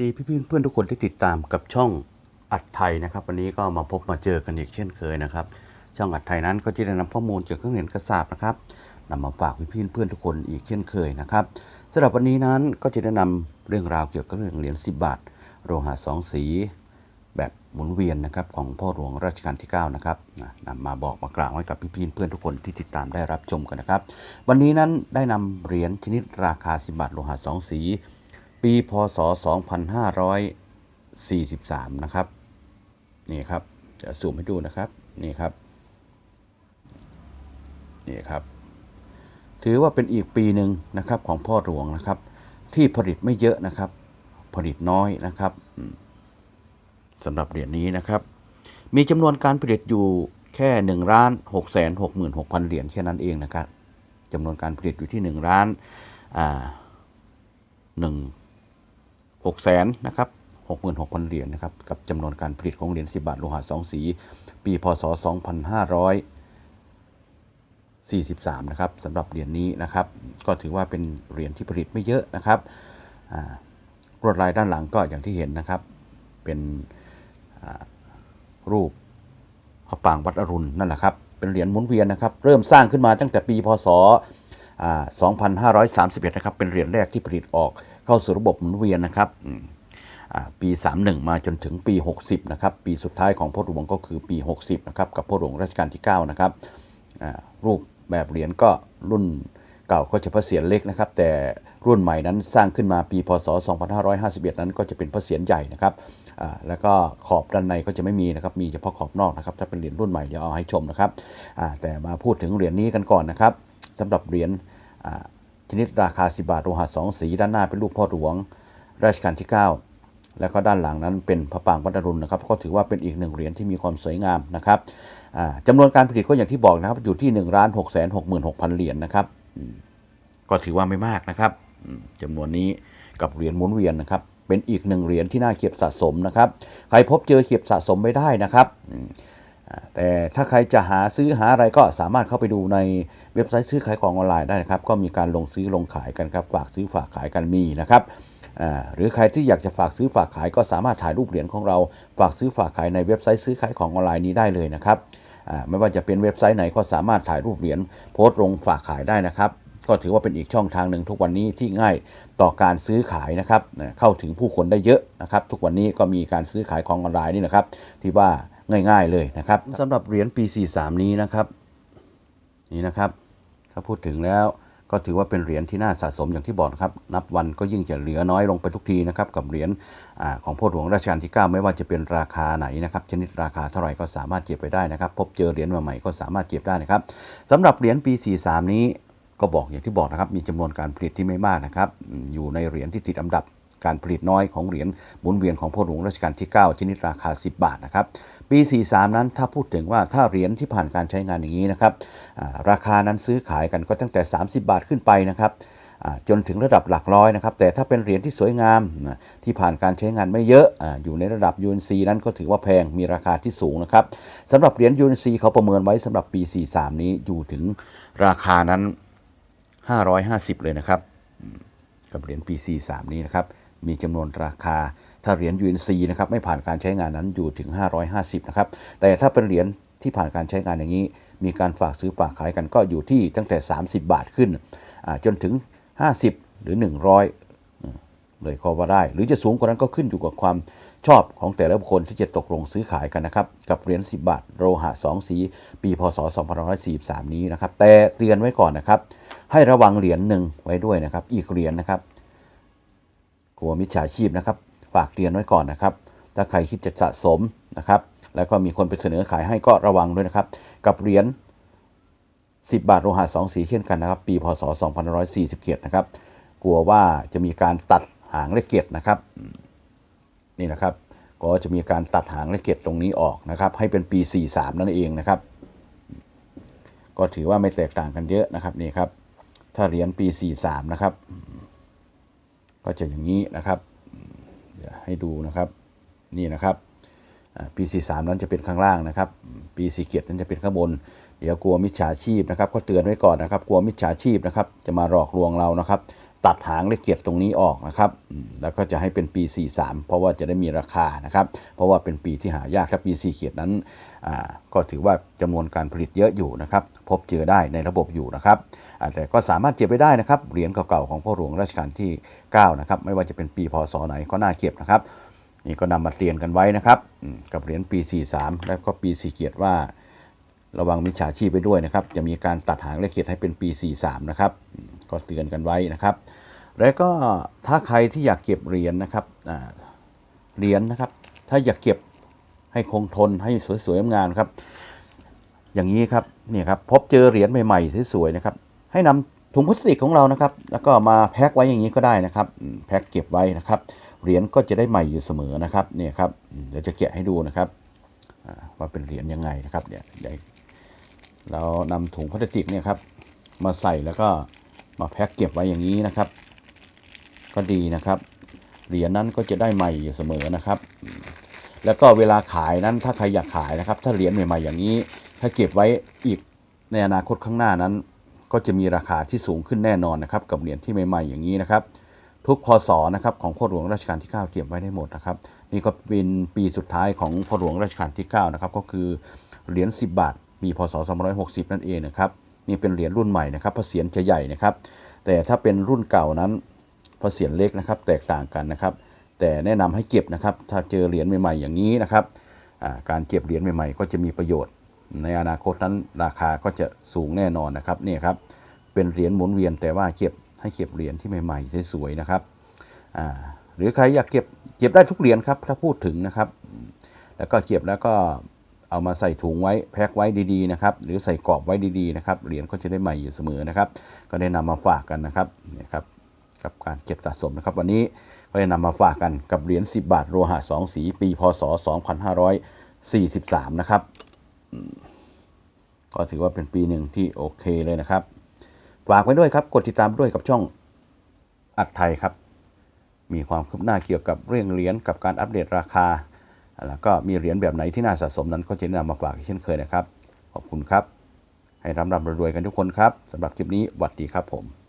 ดีพี่พี่เพื่อนทุกคนที่ติดตามกับช่องอัดไทยนะครับ วันนี้ก็มาพบมาเจอกันอีกเช่นเคยนะครับ ช่องอัดไทยนั้นก็จะได้นำข้อมูลเกี่ยวกับเครื่องเหรียญกระสาบนะครับนำมาฝากพี่พี่เพื่อนทุกคนอีกเช่นเคยนะครับสำหรับวันนี้นั้นก็จะได้นำเรื่องราวเกี่ยวกับเรื่องเหรียญ10 บาท โลหะสองสี แบบหมุนเวียนนะครับของพ่อหลวงรัชกาลที่ 9 นะครับนะนำมาบอกมากล่าวให้กับพี่ๆเพื่อนทุกคนที่ติดตามได้รับชมกันนะครับ วันนี้นั้นได้นำเหรียญชนิดราคา10บาทโลหะสองสี ปีพศ 2543 นะครับ นี่ครับ จะซูมให้ดูนะครับ นี่ครับ นี่ครับ ถือว่าเป็นอีกปีหนึ่งนะครับของพ่อหลวงนะครับ ที่ผลิตไม่เยอะนะครับ ผลิตน้อยนะครับสำหรับเหรียญนี้นะครับ มีจำนวนการผลิตอยู่แค่1ล้าน6แสน66,000 เหรียญแค่นั้นเองนะครับจำนวนการผลิตอยู่ที่1ล้านอ่าหนึ่ง หกแสนนะครับ66,000เหรียญนะครับกับจำนวนการผลิตของเหรียญ10บาทโลหะสองสี ปีพศ2543นะครับสำหรับเหรียญนี้นะครับก็ถือว่าเป็นเหรียญที่ผลิตไม่เยอะนะครับรวดลายด้านหลังก็อย่างที่เห็นนะครับเป็นรูปพระปรางวัดอรุณนั่นแหละครับเป็นเหรียญหมุนเวียนนะครับเริ่มสร้างขึ้นมาตั้งแต่ปีพศ2531 นะครับเป็นเหรียญแรกที่ผลิตออก เข้าสู่ระบบหมุนเวียนนะครับปี 31 มาจนถึงปี 60 นะครับ ปีสุดท้ายของพ่อหลวงก็คือปี 60 นะครับ กับพ่อหลวงรัชกาลที่ 9 นะครับรูปแบบเหรียญก็รุ่นเก่าก็จะพระเศียรเล็กนะครับ แต่รุ่นใหม่นั้นสร้างขึ้นมาปี พศ 2551 นั้นก็จะเป็นพระเศียรใหญ่นะครับแล้วก็ขอบด้านในก็จะไม่มีนะครับ มีเฉพาะขอบนอกนะครับ ถ้าเป็นเหรียญรุ่นใหม่เดี๋ยวเอาให้ชมนะครับแต่มาพูดถึงเหรียญนี้กันก่อนนะครับสำหรับเหรียญ ชนิดราคา 10 บาทโลหะสองสี ด้านหน้าเป็นรูปพ่อหลวงรัชกาลที่ 9 แล้วก็ด้านหลังนั้นเป็นพระปรางวัดรุณนะครับ ก็ถือว่าเป็นอีกหนึ่งเหรียญที่มีความสวยงามนะครับจำนวนการผลิตก็อย่างที่บอกนะครับ อยู่ที่1นึ่งล้านหกแสนหกหมื่นหกพันเหรียญนะครับก็ถือว่าไม่มากนะครับอืมจำนวนนี้กับเหรียญหมุนเวียนนะครับ เป็นอีกหนึ่งเหรียญที่น่าเก็บสะสมนะครับ ใครพบเจอเก็บสะสมไม่ได้นะครับ แต่ถ้าใครจะหาซื้อหาอะไรก็สามารถเข้าไปดูในเว็บไซต์ซื้อขายของออนไลน์ได้นะครับ ก็มีการลงซื้อลงขายกันครับ ฝากซื้อฝากขายกันมีนะครับหรือใครที่อยากจะฝากซื้อฝากขายก็สามารถถ่ายรูปเหรียญของเรา ฝากซื้อฝากขายในเว็บไซต์ซื้อขายของออนไลน์นี้ได้เลยนะครับไม่ว่าจะเป็นเว็บไซต์ไหนก็สามารถถ่ายรูปเหรียญโพสต์ลงฝากขายได้นะครับ ก็ถือว่าเป็นอีกช่องทางหนึ่งทุกวันนี้ที่ง่ายต่อการซื้อขายนะครับเข้าถึงผู้คนได้เยอะนะครับ ทุกวันนี้ก็มีการซื้อขายของออนไลน์นี่นะครับ ที่ว่า ง่าย ๆเลยนะครับสำหรับเหรียญปี 43 นี้นะครับนี่นะครับถ้าพูดถึงแล้วก็ถือว่าเป็นเหรียญที่น่าสะสมอย่างที่บอกครับ นับวันก็ยิ่งจะเหลือน้อยลงไปทุกทีนะครับ กับเหรียญอของพ่อหลวงรัชกาลที่ 9 ไม่ว่าจะเป็นราคาไหนนะครับ ชนิดราคาเท่าไหร่ก็สามารถเก็บไปได้นะครับ พบเจอเหรียญใหม่ๆก็สามารถเก็บได้นะครับสำหรับเหรียญปี 43 นี้ก็บอกอย่างที่บอกนะครับ มีจำนวนการผลิตที่ไม่มากนะครับ อยู่ในเหรียญที่ติดอันดับ การผลิตน้อยของเหรียญหมุนเวียนของพ่อหลวงรัชกาลที่ 9 ชนิดราคา 10 บาทนะครับปี 43 นั้นถ้าพูดถึงว่าถ้าเหรียญที่ผ่านการใช้งานอย่างนี้นะครับราคานั้นซื้อขายกันก็ตั้งแต่ 30 บาทขึ้นไปนะครับจนถึงระดับหลักร้อยนะครับ แต่ถ้าเป็นเหรียญที่สวยงามที่ผ่านการใช้งานไม่เยอะอยู่ในระดับ UNC นั้นก็ถือว่าแพงมีราคาที่สูงนะครับสำหรับเหรียญ UNC เขาประเมินไว้สำหรับปี 43 นี้อยู่ถึงราคานั้น 550 เลยนะครับ กับเหรียญปี 43 นี้นะครับ มีจำนวนราคา ถ้าเหรียญ UNC นะครับไม่ผ่านการใช้งานนั้นอยู่ถึง 550 นะครับ แต่ถ้าเป็นเหรียญที่ผ่านการใช้งานอย่างนี้ มีการฝากซื้อฝากขายกันก็อยู่ที่ตั้งแต่ 30 บาทขึ้น จนถึง 50 หรือ 100อืมเลยก็ว่าได้ หรือจะสูงกว่านั้นก็ขึ้นอยู่กับความชอบของแต่ละบุคคลที่จะตกลงซื้อขายกันนะครับ กับเหรียญ 10 บาท โลหะ 2 สี ปีพศ 2543 นี้นะครับ แต่เตือนไว้ก่อนนะครับ ให้ระวังเหรียญหนึ่งไว้ด้วยนะครับ อีกเหรียญนะครับ กลัวมิจฉาชีพนะครับ ฝากเรียนไว้ก่อนนะครับ ถ้าใครคิดจะสะสมนะครับ แล้วก็มีคนไปเสนอขายให้ก็ระวังด้วยนะครับ กับเหรียญ10 บาทโลหะ2สีเช่นกันนะครับ ปีพศ2547นะครับ กลัวว่าจะมีการตัดหางและเกล็ดนะครับ นี่นะครับ ก็จะมีการตัดหางและเกล็ดตรงนี้ออกนะครับ ให้เป็นปี 43 นั่นเองนะครับ ก็ถือว่าไม่แตกต่างกันเยอะนะครับนี่ครับ ถ้าเหรียญปี 43 นะครับ ก็จะอย่างนี้นะครับเดี๋ยวให้ดูนะครับนี่นะครับอ่าปี43นั้นจะเป็นข้างล่างนะครับปี47นั้นจะเป็นข้างบน เดี๋ยวกลัวมิจฉาชีพนะครับ ก็เตือนไว้ก่อนนะครับ กลัวมิจฉาชีพนะครับ จะมาหลอกลวงเรานะครับ ตัดหางเลขเกียรตรงนี้ออกนะครับ แล้วก็จะให้เป็นปี 43 เพราะว่าจะได้มีราคานะครับ เพราะว่าเป็นปีที่หายากถ้าปี4เกียรนั้นก็ถือว่าจำนวนการผลิตเยอะอยู่นะครับ พบเจอได้ในระบบอยู่นะครับแต่ก็สามารถเก็บไปได้นะครับ เหรียญเก่าๆของพ่อหลวงรัชกาลที่ 9 นะครับ ไม่ว่าจะเป็นปีพศไหนก็น่าเก็บนะครับ นี่ก็นำมาเรียนกันไว้นะครับ กับเหรียญปี 43 แล้วก็ปี4เกียรติว่าระวังมิจฉาชีพไปด้วยนะครับ จะมีการตัดหางเลขเกียรติให้เป็นปี 43 นะครับ ก็เตือนกันไว้นะครับ แล้วก็ถ้าใครที่อยากเก็บเหรียญนะครับเหรียญนะครับ ถ้าอยากเก็บให้คงทนให้สวยๆงามครับ อย่างนี้ครับเนี่ยครับพบเจอเหรียญใหม่ๆสวยๆนะครับ ให้นำถุงพลาสติกของเรานะครับ แล้วก็มาแพ็คไว้อย่างนี้ก็ได้นะครับแพ็คเก็บไว้นะครับเหรียญก็จะได้ใหม่อยู่เสมอนะครับเนี่ยครับเดี๋ยวจะแกะให้ดูนะครับว่าเป็นเหรียญยังไงนะครับเนี่ยเดี๋ยวเรานำถุงพลาสติกเนี่ยครับมาใส่แล้วก็ มาแพ็คเก็บไว้อย่างนี้นะครับ ก็ดีนะครับเหรียญนั้นก็จะได้ใหม่อยู่เสมอนะครับ แล้วก็เวลาขายนั้นถ้าใครอยากขายนะครับ ถ้าเหรียญใหม่ๆอย่างนี้ ถ้าเก็บไว้อีกในอนาคตข้างหน้านั้น ก็จะมีราคาที่สูงขึ้นแน่นอนนะครับ กับเหรียญที่ใหม่ๆอย่างนี้นะครับ ทุกพศนะครับของพ่อหลวงรัชกาลที่ 9 เก็บไว้ได้หมดนะครับ นี่ก็เป็นปีสุดท้ายของพ่อหลวงรัชกาลที่ 9 นะครับ ก็คือเหรียญ10 บาท ปีพศ 260 นั่นเองนะครับ นี่เป็นเหรียญรุ่นใหม่นะครับพระเศียรจะใหญ่นะครับ แต่ถ้าเป็นรุ่นเก่านั้นพระเศียรเล็กนะครับ แตกต่างกันนะครับ แต่แนะนำให้เก็บนะครับ ถ้าเจอเหรียญใหม่ๆอย่างนี้นะครับการเก็บเหรียญใหม่ๆ ก็จะมีประโยชน์ ในอนาคตนั้นราคาก็จะสูงแน่นอนนะครับนี่ครับเป็นเหรียญหมุนเวียนแต่ว่าเก็บให้เก็บเหรียญที่ใหม่ๆสวยๆนะครับหรือใครอยากเก็บเก็บได้ทุกเหรียญครับถ้าพูดถึงนะครับ แล้วก็เก็บแล้วก็ เอามาใส่ถุงไว้แพ็คไว้ดีๆนะครับหรือใส่กรอบไว้ดีๆนะครับเหรียญก็จะได้ใหม่อยู่เสมอนะครับ ก็ได้นำมาฝากกันนะครับนี่ครับกับการเก็บสะสมนะครับ วันนี้ก็ได้นำมาฝากกันกับเหรียญ10 บาทโลหะสองสี ปีพศ 2543 นะครับก็ถือว่าเป็นปีหนึ่งที่โอเคเลยนะครับ ฝากไว้ด้วยครับ กดติดตามด้วยกับช่องอัดไทยครับ มีความคืบหน้าเกี่ยวกับเรื่องเหรียญกับการอัปเดตราคา แล้วก็มีเหรียญแบบไหนที่น่าสะสมนั้นก็จะนำมาฝากเช่นเคยนะครับ ขอบคุณครับ ให้ร่ำรำรวยกันทุกคนครับสำหรับคลิปนี้สวัสดีครับผม